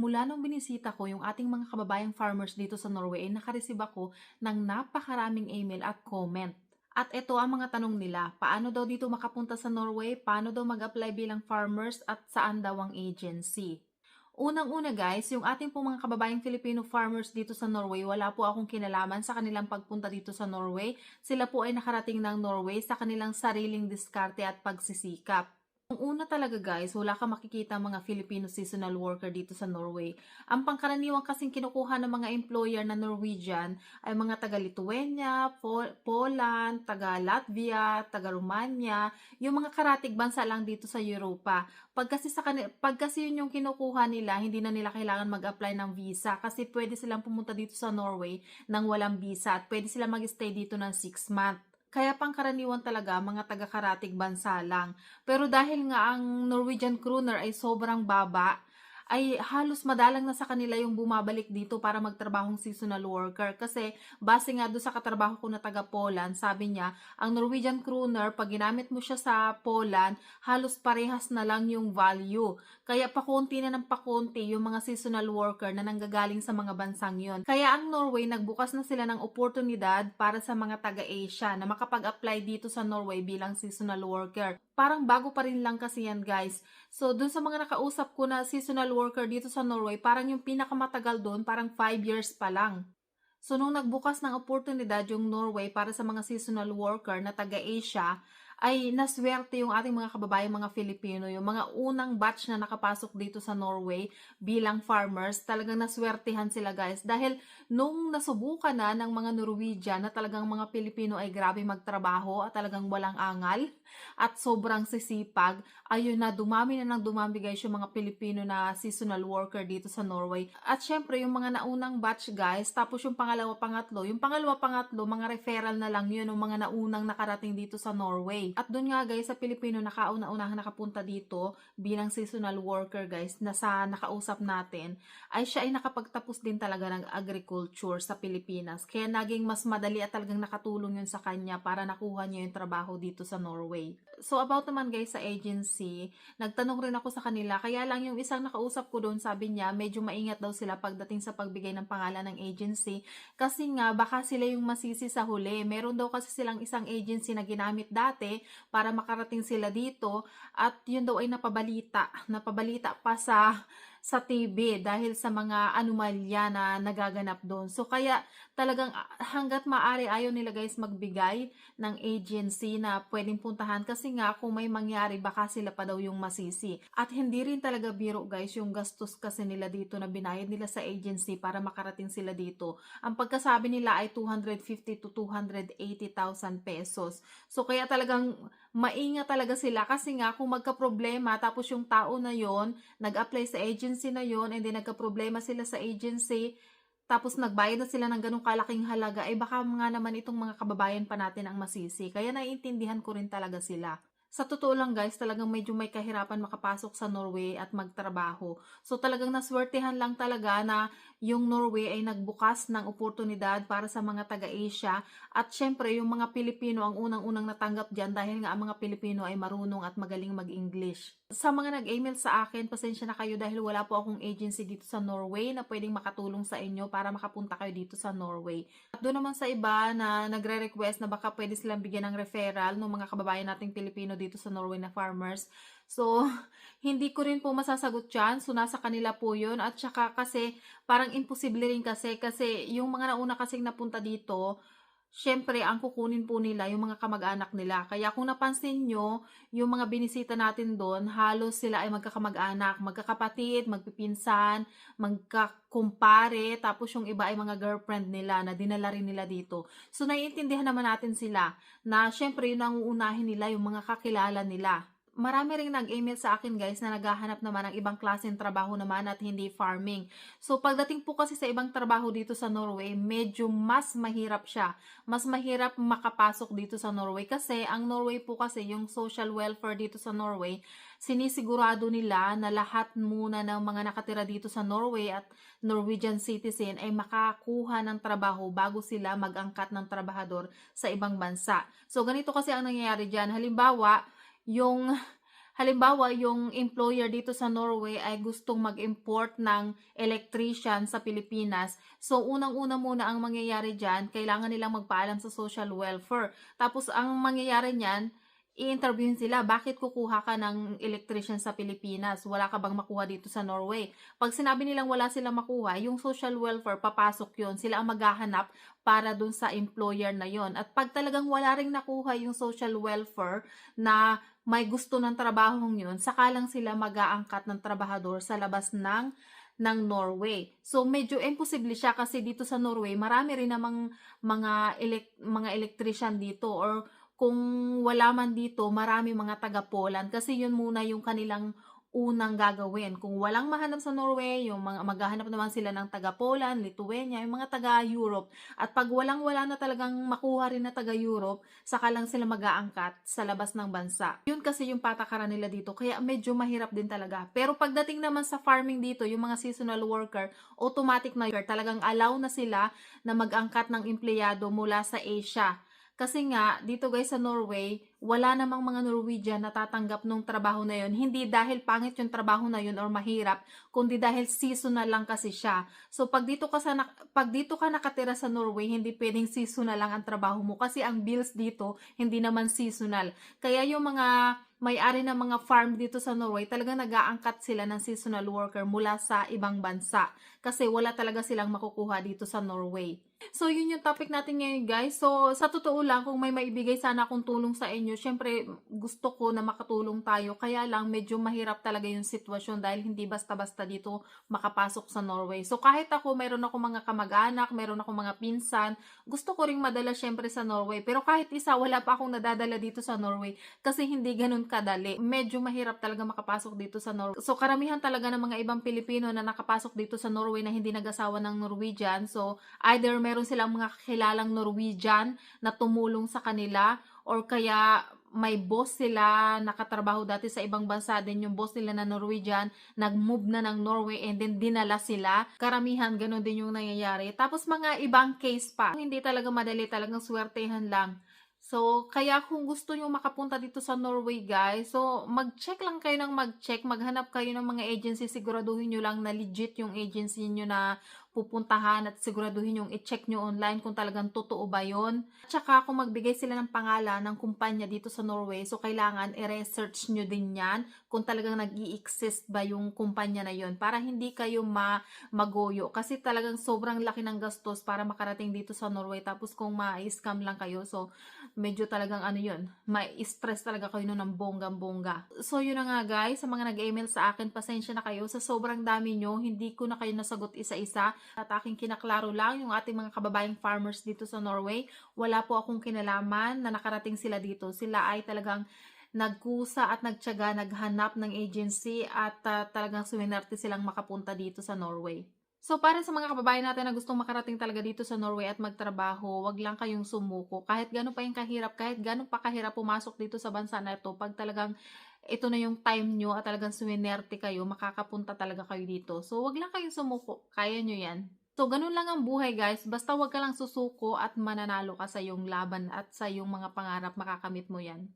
Mula nung binisita ko yung ating mga kababayang farmers dito sa Norway, ay nakareceive ako ng napakaraming email at comment. At ito ang mga tanong nila, paano daw dito makapunta sa Norway, paano daw mag-apply bilang farmers at saan daw ang agency. Unang-una guys, yung ating pong mga kababayang Filipino farmers dito sa Norway, wala po akong kinalaman sa kanilang pagpunta dito sa Norway. Sila po ay nakarating ng Norway sa kanilang sariling diskarte at pagsisikap. Ang una talaga guys, wala ka makikita mga Filipino seasonal worker dito sa Norway. Ang pangkaraniwang kasing kinukuha ng mga employer na Norwegian ay mga taga Lithuania, Po- Poland, taga Latvia, taga Romania, yung mga karatig bansa lang dito sa Europa. Pag kasi, sa pag kasi yun yung kinukuha nila, hindi na nila kailangan mag-apply ng visa kasi pwede silang pumunta dito sa Norway nang walang visa at pwede silang mag-stay dito ng 6 months. Kaya pangkaraniwan talaga mga taga-karatig bansa lang. Pero dahil nga ang Norwegian crooner ay sobrang baba, ay halos madalang na sa kanila yung bumabalik dito para magtrabahong seasonal worker. Kasi base nga doon sa katrabaho ko na taga Poland, sabi niya, ang Norwegian crooner, pag ginamit mo siya sa Poland, halos parehas na lang yung value. Kaya pakunti na ng pakunti yung mga seasonal worker na nanggagaling sa mga bansang yon. Kaya ang Norway, nagbukas na sila ng oportunidad para sa mga taga-Asia na makapag-apply dito sa Norway bilang seasonal worker. Parang bago pa rin lang kasi yan guys. So, dun sa mga nakausap ko na seasonal worker dito sa Norway, parang yung pinakamatagal doon, parang 5 years pa lang. So, nung nagbukas ng oportunidad yung Norway para sa mga seasonal worker na taga-Asia, ay naswerte yung ating mga kababayan, mga Filipino, yung mga unang batch na nakapasok dito sa Norway bilang farmers, talagang naswertehan sila guys. Dahil nung nasubukan na ng mga Norwegian na talagang mga Pilipino ay grabe magtrabaho at talagang walang angal at sobrang sisipag, ayun na dumami na ng dumami guys yung mga Pilipino na seasonal worker dito sa Norway. At syempre yung mga naunang batch guys, tapos yung pangalawa, pangatlo, yung pangalawa, pangatlo, mga referral na lang yun, yung mga naunang nakarating dito sa Norway. At doon nga guys, sa Pilipino nakauna-unahang nakapunta dito bilang seasonal worker guys, na sa nakausap natin, ay siya ay nakapagtapos din talaga ng agriculture sa Pilipinas. Kaya naging mas madali at talagang nakatulong yun sa kanya para nakuha niya yung trabaho dito sa Norway. So about naman guys sa agency, nagtanong rin ako sa kanila, kaya lang yung isang nakausap ko doon, sabi niya, medyo maingat daw sila pagdating sa pagbigay ng pangalan ng agency, kasi nga baka sila yung masisi sa huli. Meron daw kasi silang isang agency na ginamit dati para makarating sila dito. At yun daw ay napabalita, napabalita pa sa sa TV dahil sa mga anomalya na nagaganap doon. So kaya talagang ah, hanggat maaari ayaw nila guys magbigay ng agency na pwedeng puntahan kasi nga kung may mangyari baka sila pa daw yung masisi. At hindi rin talaga biro guys yung gastos kasi nila dito na binayad nila sa agency para makarating sila dito. Ang pagkasabi nila ay 250 to 280,000 pesos. So kaya talagang maingat talaga sila kasi nga kung magka-problema tapos yung tao na yon nag-apply sa agency na yon and then nagka-problema sila sa agency tapos nagbayad na sila ng ganong kalaking halaga, eh baka nga naman itong mga kababayan pa natin ang masisi. Kaya naiintindihan ko rin talaga sila. Sa totoo lang guys, talagang medyo may kahirapan makapasok sa Norway at magtrabaho. So talagang naswertehan lang talaga na yung Norway ay nagbukas ng oportunidad para sa mga taga-Asia at syempre yung mga Pilipino ang unang-unang natanggap dyan dahil nga ang mga Pilipino ay marunong at magaling mag-English. Sa mga nag-email sa akin, pasensya na kayo dahil wala po akong agency dito sa Norway na pwedeng makatulong sa inyo para makapunta kayo dito sa Norway. At doon naman sa iba na nagre-request na baka pwede silang bigyan ng referral ng mga kababayan nating Pilipino dito sa Norway na farmers. So, hindi ko rin po masasagot yan. So, nasa kanila po yun. At saka kasi, parang imposible rin kasi. Kasi, yung mga nauna kasing napunta dito, syempre, ang kukunin po nila yung mga kamag-anak nila. Kaya kung napansin nyo, yung mga binisita natin doon, halos sila ay magkakamag-anak, magkakapatid, magpipinsan, magkakumpare, tapos yung iba ay mga girlfriend nila na dinala rin nila dito. So, naiintindihan naman natin sila na syempre yun ang uunahin nila, yung mga kakilala nila marami ring nag-email sa akin guys na naghahanap naman ng ibang klaseng trabaho naman at hindi farming. So pagdating po kasi sa ibang trabaho dito sa Norway, medyo mas mahirap siya. Mas mahirap makapasok dito sa Norway kasi ang Norway po kasi yung social welfare dito sa Norway, sinisigurado nila na lahat muna ng mga nakatira dito sa Norway at Norwegian citizen ay makakuha ng trabaho bago sila mag-angkat ng trabahador sa ibang bansa. So ganito kasi ang nangyayari dyan. Halimbawa, yung Halimbawa, yung employer dito sa Norway ay gustong mag-import ng electrician sa Pilipinas. So, unang-una muna ang mangyayari dyan, kailangan nilang magpaalam sa social welfare. Tapos, ang mangyayari niyan, i-interviewin sila, bakit kukuha ka ng electrician sa Pilipinas? Wala ka bang makuha dito sa Norway? Pag sinabi nilang wala silang makuha, yung social welfare, papasok yon Sila ang maghahanap para dun sa employer na yon At pag talagang wala ring nakuha yung social welfare na may gusto ng trabahong yun, saka lang sila mag-aangkat ng trabahador sa labas ng ng Norway. So medyo imposible siya kasi dito sa Norway, marami rin namang mga elek- mga electrician dito or kung wala man dito, marami mga taga Poland kasi yun muna yung kanilang unang gagawin. Kung walang mahanap sa Norway, yung mga maghahanap naman sila ng taga Poland, Lithuania, yung mga taga Europe. At pag walang wala na talagang makuha rin na taga Europe, saka lang sila mag-aangkat sa labas ng bansa. Yun kasi yung patakaran nila dito, kaya medyo mahirap din talaga. Pero pagdating naman sa farming dito, yung mga seasonal worker, automatic na talagang allow na sila na mag-angkat ng empleyado mula sa Asia. Kasi nga, dito guys sa Norway, wala namang mga Norwegian na tatanggap nung trabaho na yun. Hindi dahil pangit yung trabaho na yun or mahirap, kundi dahil seasonal lang kasi siya. So pag dito ka sa pag dito ka nakatira sa Norway, hindi pwedeng seasonal lang ang trabaho mo kasi ang bills dito hindi naman seasonal. Kaya yung mga may-ari ng mga farm dito sa Norway, talagang nag-aangkat sila ng seasonal worker mula sa ibang bansa kasi wala talaga silang makukuha dito sa Norway. So, yun yung topic natin ngayon, guys. So, sa totoo lang, kung may maibigay sana akong tulong sa inyo, syempre, gusto ko na makatulong tayo. Kaya lang, medyo mahirap talaga yung sitwasyon dahil hindi basta-basta dito makapasok sa Norway. So, kahit ako, mayroon ako mga kamag-anak, mayroon ako mga pinsan, gusto ko ring madala syempre sa Norway. Pero kahit isa, wala pa akong nadadala dito sa Norway kasi hindi ganun kadali. Medyo mahirap talaga makapasok dito sa Norway. So, karamihan talaga ng mga ibang Pilipino na nakapasok dito sa Norway na hindi nag-asawa ng Norwegian. So, either meron silang mga kilalang Norwegian na tumulong sa kanila or kaya may boss sila, nakatrabaho dati sa ibang bansa din yung boss nila na Norwegian, nag-move na ng Norway and then dinala sila. Karamihan, ganun din yung nangyayari. Tapos mga ibang case pa, hindi talaga madali, talagang swertehan lang. So, kaya kung gusto nyo makapunta dito sa Norway, guys, so mag-check lang kayo ng mag-check, maghanap kayo ng mga agency, siguraduhin nyo lang na legit yung agency nyo na pupuntahan at siguraduhin yung i-check nyo online kung talagang totoo ba yon. At saka kung magbigay sila ng pangalan ng kumpanya dito sa Norway, so kailangan i-research nyo din yan kung talagang nag exist ba yung kumpanya na yon para hindi kayo ma magoyo. Kasi talagang sobrang laki ng gastos para makarating dito sa Norway. Tapos kung ma-scam lang kayo, so medyo talagang ano yun, ma-stress talaga kayo nun ng bonggang-bongga. So yun na nga guys, sa mga nag-email sa akin, pasensya na kayo. Sa sobrang dami nyo, hindi ko na kayo nasagot isa-isa. At aking kinaklaro lang yung ating mga kababayang farmers dito sa Norway. Wala po akong kinalaman na nakarating sila dito. Sila ay talagang nagkusa at nagtyaga, naghanap ng agency at uh, talagang suminerte silang makapunta dito sa Norway. So, para sa mga kababayan natin na gustong makarating talaga dito sa Norway at magtrabaho, wag lang kayong sumuko. Kahit gano'n pa yung kahirap, kahit gano'n pa kahirap pumasok dito sa bansa na ito, pag talagang ito na yung time nyo at talagang suminerte kayo, makakapunta talaga kayo dito. So, wag lang kayong sumuko. Kaya nyo yan. So, ganun lang ang buhay guys. Basta wag ka lang susuko at mananalo ka sa yung laban at sa yung mga pangarap, makakamit mo yan.